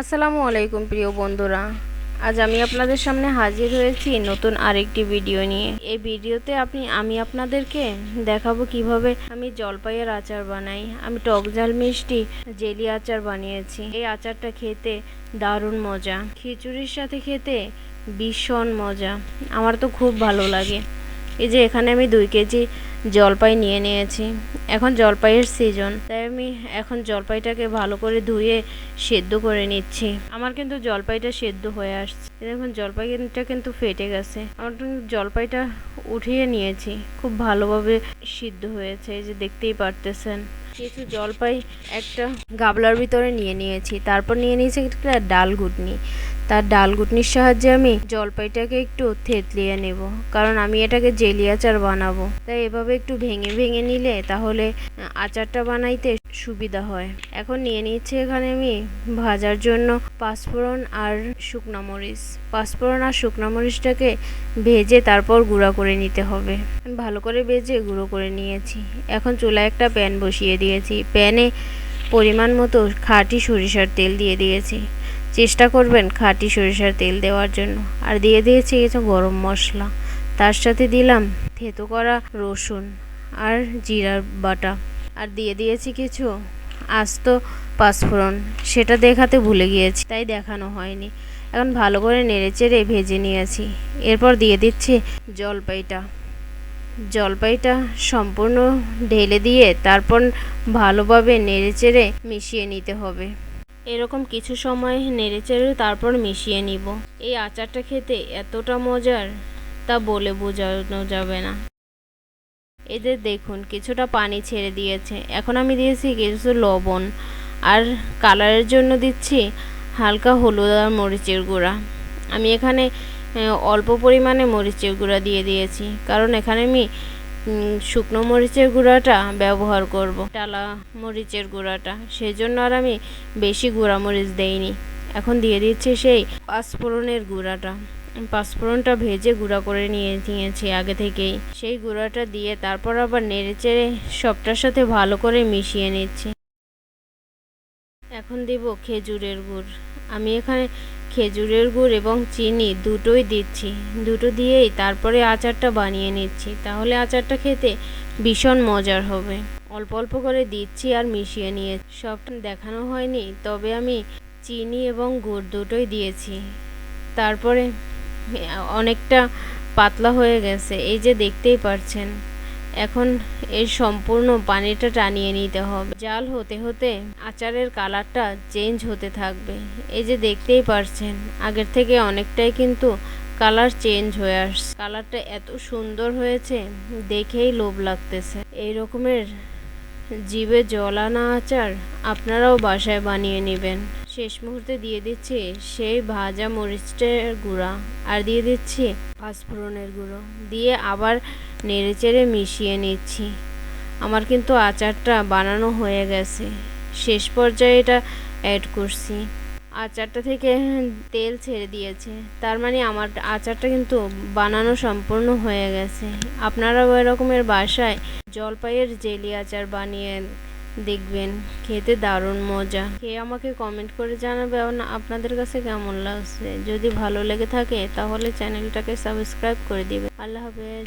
আসসালামু আলাইকুম প্রিয় বন্ধুরা। আজ আমি আপনাদের সামনে হাজির হয়েছি নতুন আরেকটি ভিডিও নিয়ে। এই ভিডিওতে আপনি, আমি আপনাদেরকে দেখাবো কীভাবে আমি জলপাইয়ের আচার বানাই। আমি টক ঝাল মিষ্টি, জেলি আচার বানিয়েছি। এই আচারটা খেতে দারুণ মজা। খিচুড়ির সাথে খেতে ভীষণ মজা। আমার তো খুব ভালো লাগে। এই যে এখানে আমি দুই কেজি জলপাই নিয়ে নিয়েছি। এখন জলপাইয়ের সিজন তাই আমি এখন জলপাইটাকে ভালো করে ধুয়ে সেদ্ধ করে নিচ্ছি। আমার কিন্তু জলপাইটা সেদ্ধ হয়ে আসছে। দেখুন, জলপাইটা কিন্তু ফেটে গেছে। আমার জলপাইটা উঠিয়ে নিয়েছি। খুব ভালোভাবে সিদ্ধ হয়েছে, এই যে দেখতেই পারতেছেন। কিছু জলপাই একটা গাবলার ভিতরে নিয়ে নিয়েছি। তারপর নিয়ে নিয়েছি একটা ডাল ঘুটনি। তার ডাল ঘুটনির সাহায্যে আমি জলপাইটাকে একটু থেতলিয়ে নেব, কারণ আমি এটাকে জেলি আচার বানাবো। তাই এভাবে একটু ভেঙে ভেঙে নিলে তাহলে আচারটা বানাইতে সুবিধা হয়। এখন নিয়ে নিচ্ছি এখানে আমি ভাজার জন্য পাঁচফোড়ন আর শুকনো মরিচ। পাঁচফোড়ন আর শুকনো মরিচটাকে ভেজে তারপর গুঁড়া করে নিতে হবে। ভালো করে ভেজে গুঁড়ো করে নিয়েছি। এখন চুলায় একটা প্যান বসিয়ে দিয়েছি। প্যানে পরিমাণ মতো খাঁটি সরিষার তেল দিয়ে দিয়েছি। চেষ্টা করবেন খাঁটি সরিষার তেল দেওয়ার জন্য। আর দিয়ে দিয়েছি কিছু গরম মশলা। তার সাথে দিলাম থেতো করা রসুন আর জিরার বাটা। আর দিয়ে দিয়েছি কিছু আস্ত পাঁচফোড়ন। সেটা দেখাতে ভুলে গিয়েছি, তাই দেখানো হয়নি। এখন ভালো করে নেড়েচেড়ে ভেজে নিয়েছি। এরপর দিয়ে দিচ্ছি জলপাইটা। জলপাইটা সম্পূর্ণ ঢেলে দিয়ে তারপর ভালোভাবে নেড়েচেড়ে মিশিয়ে নিতে হবে। এরকম কিছু সময় নেড়েচেড়ে তারপর মিশিয়ে নিব। এই আচারটা খেতে এতটা মজার তা বলে বোঝানো যাবে না। এদের দেখুন, কিছুটা পানি ছেড়ে দিয়েছে। এখন আমি দিয়েছি কিছু লবণ আর কালারের জন্য দিচ্ছি হালকা হলুদ আর মরিচের গুঁড়া। আমি এখানে অল্প পরিমাণে মরিচের গুঁড়া দিয়ে দিয়েছি। কারণ এখানে আমি শুকনো মরিচের গুঁড়াটা ব্যবহার করব। ডালা মরিচের গুঁড়াটা। সেজন্য আর আমি বেশি গুঁড়া মরিচ দেইনি। এখন দিয়ে দিচ্ছি সেই পাঁচফোড়নের গুঁড়াটা। পাঁচফোড়নটা ভেজে গুঁড়া করে নিয়ে নিয়েছি আগে থেকেই। সেই গুঁড়াটা দিয়ে তারপর আবার নেড়ে চেড়ে সবটার সাথে ভালো করে মিশিয়ে নিচ্ছি। এখন দিব খেজুরের গুড়। আমি এখানে খেজুরের গুড় এবং চিনি দুটোই দিচ্ছি। দুটো দিয়েই তারপরে আচারটা বানিয়ে নিচ্ছি। তাহলে আচারটা খেতে ভীষণ মজার হবে। অল্প অল্প করে দিচ্ছি আর মিশিয়ে নিয়ে সব দেখানো হয়নি, তবে আমি চিনি এবং গুড় দুটোই দিয়েছি। তারপরে অনেকটা পাতলা হয়ে গেছে, এই যে দেখতেই পারছেন। এখন এর সম্পূর্ণ পানিটা টানিয়ে নিতে হবে। জাল হতে হতে আচারের কালারটা চেঞ্জ হতে থাকবে। এই যে দেখতেই পারছেন, আগের থেকে অনেকটাই কিন্তু কালার চেঞ্জ হয়ে আসছে। কালারটা এত সুন্দর হয়েছে, দেখেই লোভ লাগতেছে। এই রকমের জিভে জল আনা আচার আপনারাও বাসায় বানিয়ে নেবেন। শেষ মুহূর্তে দিয়ে দিচ্ছি সেই ভাজা মরিচের গুঁড়া আর দিয়ে দিচ্ছি পাঁচফোড়নের গুঁড়ো। দিয়ে আবার নেড়েচেড়ে মিশিয়ে নিচ্ছি। আমার কিন্তু আচারটা বানানো হয়ে গেছে। শেষ পর্যায়ে এটা অ্যাড করছি। আচারটা থেকে তেল ছেড়ে দিয়েছে। তার মানে আমার আচারটা কিন্তু বানানো সম্পূর্ণ হয়ে গেছে। আপনারাও এরকমের বাসায় জলপাইয়ের জেলি আচার বানিয়ে দেখবেন, খেতে দারুণ মজা। খেয়ে আমাকে কমেন্ট করে জানাবে আপনাদের কাছে কেমন লাগছে? যদি ভালো লেগে থাকে, তাহলে চ্যানেলটাকে সাবস্ক্রাইব করে দিবে আল্লাহ হাফেজ।